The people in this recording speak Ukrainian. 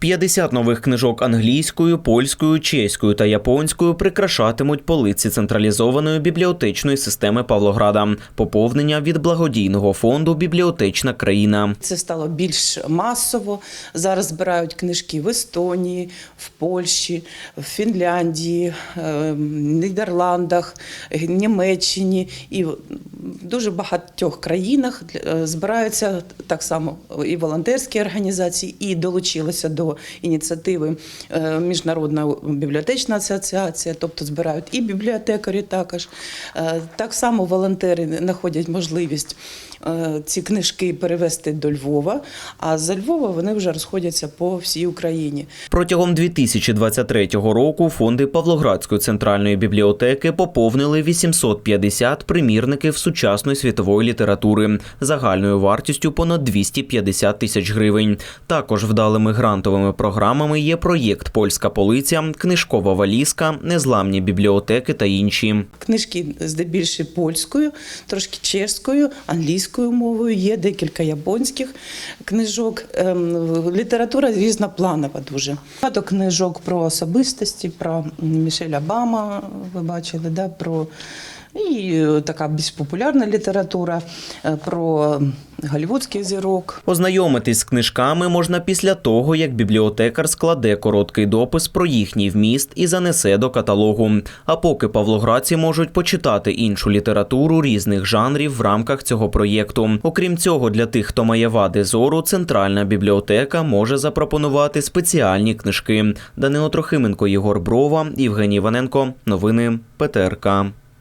50 нових книжок англійською, польською, чеською та японською прикрашатимуть полиці централізованої бібліотечної системи Павлограда. Поповнення від благодійного фонду Бібліотечна країна. Це стало більш масово. Зараз збирають книжки в Естонії, в Польщі, в Фінляндії, е, Нідерландах, Німеччині і в дуже багатьох країнах е, збираються так само і волонтерські організації, і долучилися до ініціативи е, Міжнародна бібліотечна асоціація, тобто збирають і бібліотекарі також. Е, Так само волонтери знаходять можливість е, ці книжки перевезти до Львова, а за Львова вони вже розходяться по всій Україні. Протягом 2023 року фонди Павлоградської центральної бібліотеки поповнили 850 примірників сучасної світової літератури загальною вартістю понад 250 тисяч гривень. Також вдалими грантовими програмами є проєкт Польська полиця, книжкова валізка, незламні бібліотеки та інші. Книжки здебільшого польською, трошки чеською, англійською мовою, є декілька японських книжок. Ем, Література різнопланова дуже. Багато книжок про особистості, про Мішеля Обама, ви бачили, да, про і така більш популярна література, е, про голівудських зірок. Ознайомитись з книжками можна після того, як бібліотекар складе короткий допис про їхній вміст і занесе до каталогу. А поки павлоградці можуть почитати іншу літературу різних жанрів в рамках цього проєкту. Окрім цього, для тих, хто має вади зору, центральна бібліотека може запропонувати спеціальні книжки. Данило Трохименко, Єгор Брова, Євгеній Іваненко. Новини ПТРК.